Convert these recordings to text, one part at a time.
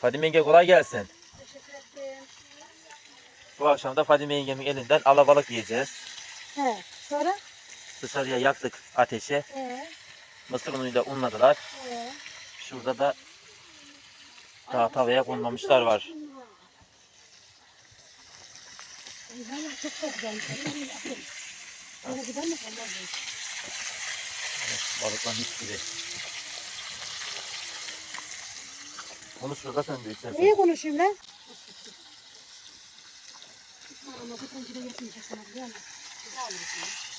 Fadime yenge kolay gelsin. Teşekkür ederim. Bu akşam da Fadime yengemin elinden alabalık yiyeceğiz. He. Sonra? Dışarıya yaktık ateşe. He. Mısır unuyla unladılar. He. Şurada da daha tavaya konmamışlar var. Çok. Böyle mi? Balıklar mis gibi. Konuş Rıza sen de istersen. Niye konuşayım lan? Ama bu konuda yetmeyecek sana biliyor musun? Güzel olur şimdi.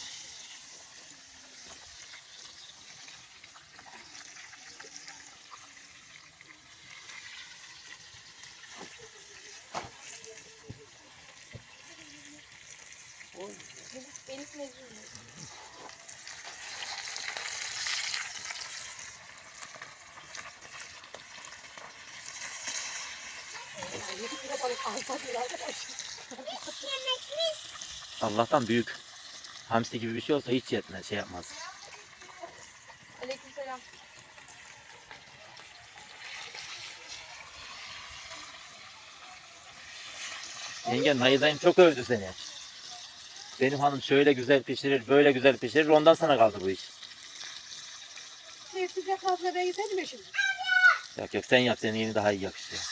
Benimkine üzülmüyor. Allah'tan büyük. Hamsi gibi bir şey olsa hiç yetmez, şey yapmaz. Aleykümselam. Yenge Nayizayım çok övdü seni. Benim hanım şöyle güzel pişirir, böyle güzel pişirir. Ondan sana kaldı bu iş. Ne sıcak hazırlaya gidelim mi şimdi? Yok yok sen yap, senin yeni daha iyi yakışıyor.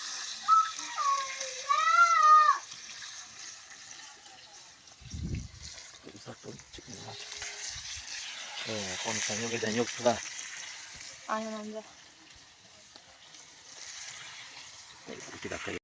Ee, konuşan yok eden yok Sıla. Aynen amca. Neyse iki dakika